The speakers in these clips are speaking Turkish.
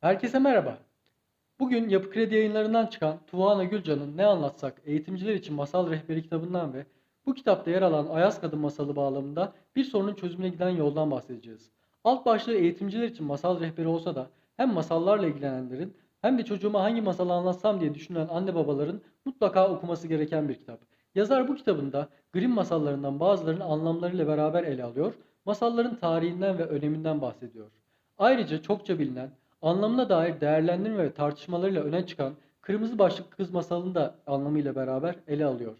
Herkese merhaba. Bugün Yapı Kredi yayınlarından çıkan Tuvana Gülcan'ın Ne Anlatsak Eğitimciler için Masal Rehberi kitabından ve bu kitapta yer alan Ayaz Kadın masalı bağlamında bir sorunun çözümüne giden yoldan bahsedeceğiz. Alt başlığı eğitimciler için masal rehberi olsa da hem masallarla ilgilenenlerin hem de çocuğuma hangi masalı anlatsam diye düşünen anne babaların mutlaka okuması gereken bir kitap. Yazar bu kitabında Grimm masallarından bazılarını anlamlarıyla beraber ele alıyor, masalların tarihinden ve öneminden bahsediyor. Ayrıca çokça bilinen, anlamına dair değerlendirme ve tartışmalarıyla öne çıkan Kırmızı Başlıklı Kız masalını da anlamıyla beraber ele alıyor.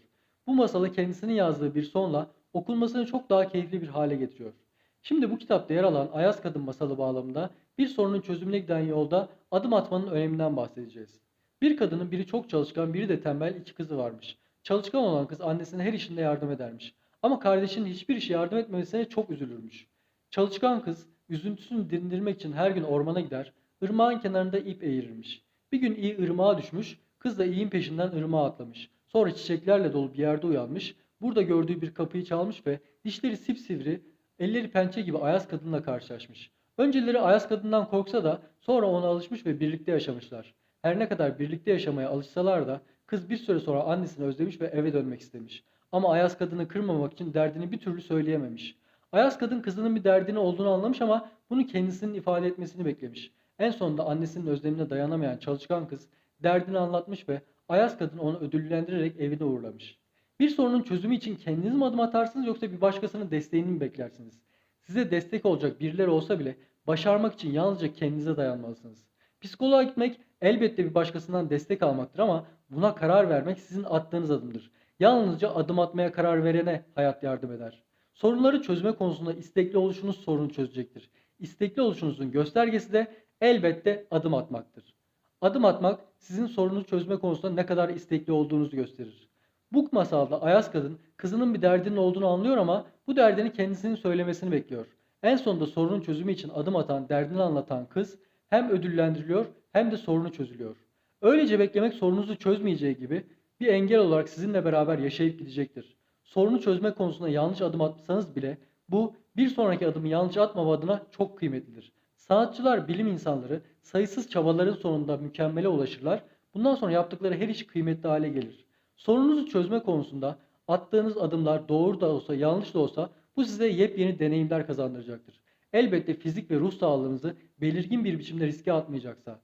Bu masalı kendisinin yazdığı bir sonla okunmasını çok daha keyifli bir hale getiriyor. Şimdi bu kitapta yer alan Ayaz Kadın masalı bağlamında bir sorunun çözümüne giden yolda adım atmanın öneminden bahsedeceğiz. Bir kadının biri çok çalışkan, biri de tembel iki kızı varmış. Çalışkan olan kız annesine her işinde yardım edermiş. Ama kardeşinin hiçbir işe yardım etmemesine çok üzülürmüş. Çalışkan kız üzüntüsünü dindirmek için her gün ormana gider, ırmağın kenarında ip eğirirmiş. Bir gün iyi ırmağa düşmüş, kız da iyin peşinden ırmağa atlamış. Sonra çiçeklerle dolu bir yerde uyanmış, burada gördüğü bir kapıyı çalmış ve dişleri sipsivri, elleri pençe gibi Ayaz kadınla karşılaşmış. Önceleri Ayaz kadından korksa da sonra ona alışmış ve birlikte yaşamışlar. Her ne kadar birlikte yaşamaya alışsalar da kız bir süre sonra annesini özlemiş ve eve dönmek istemiş. Ama Ayaz kadını kırmamak için derdini bir türlü söyleyememiş. Ayaz kadın kızının bir derdini olduğunu anlamış ama bunu kendisinin ifade etmesini beklemiş. En sonunda annesinin özlemine dayanamayan çalışkan kız derdini anlatmış ve Ayaz kadın onu ödüllendirerek evine uğurlamış. Bir sorunun çözümü için kendiniz mi adım atarsınız yoksa bir başkasının desteğini mi beklersiniz? Size destek olacak birileri olsa bile başarmak için yalnızca kendinize dayanmalısınız. Psikoloğa gitmek elbette bir başkasından destek almaktır ama buna karar vermek sizin attığınız adımdır. Yalnızca adım atmaya karar verene hayat yardım eder. Sorunları çözme konusunda istekli oluşunuz sorunu çözecektir. İstekli oluşunuzun göstergesi de elbette adım atmaktır. Adım atmak sizin sorunu çözme konusunda ne kadar istekli olduğunuzu gösterir. Bu masalda Ayaz kadın kızının bir derdinin olduğunu anlıyor ama bu derdini kendisinin söylemesini bekliyor. En sonunda sorunun çözümü için adım atan, derdini anlatan kız hem ödüllendiriliyor hem de sorunu çözülüyor. Öylece beklemek sorunuzu çözmeyeceği gibi bir engel olarak sizinle beraber yaşayıp gidecektir. Sorunu çözme konusunda yanlış adım atsanız bile bu bir sonraki adımı yanlış atmama adına çok kıymetlidir. Sanatçılar, bilim insanları sayısız çabaların sonunda mükemmele ulaşırlar. Bundan sonra yaptıkları her iş kıymetli hale gelir. Sorununuzu çözme konusunda attığınız adımlar doğru da olsa yanlış da olsa bu size yepyeni deneyimler kazandıracaktır. Elbette fizik ve ruh sağlığınızı belirgin bir biçimde riske atmayacaksa.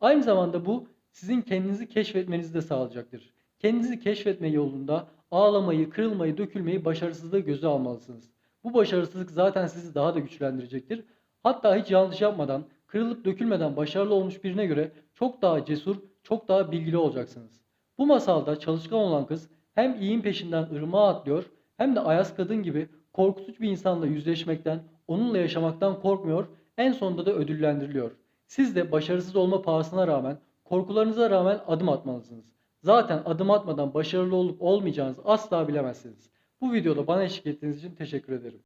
Aynı zamanda bu sizin kendinizi keşfetmenizi de sağlayacaktır. Kendinizi keşfetme yolunda ağlamayı, kırılmayı, dökülmeyi, başarısızlığı göze almalısınız. Bu başarısızlık zaten sizi daha da güçlendirecektir. Hatta hiç yanlış yapmadan, kırılıp dökülmeden başarılı olmuş birine göre çok daha cesur, çok daha bilgili olacaksınız. Bu masalda çalışkan olan kız hem iyin peşinden ırmağa atlıyor hem de Ayaz kadın gibi korkutucu bir insanla yüzleşmekten, onunla yaşamaktan korkmuyor, en sonunda da ödüllendiriliyor. Siz de başarısız olma pahasına rağmen, korkularınıza rağmen adım atmalısınız. Zaten adım atmadan başarılı olup olmayacağınızı asla bilemezsiniz. Bu videoda bana eşlik ettiğiniz için teşekkür ederim.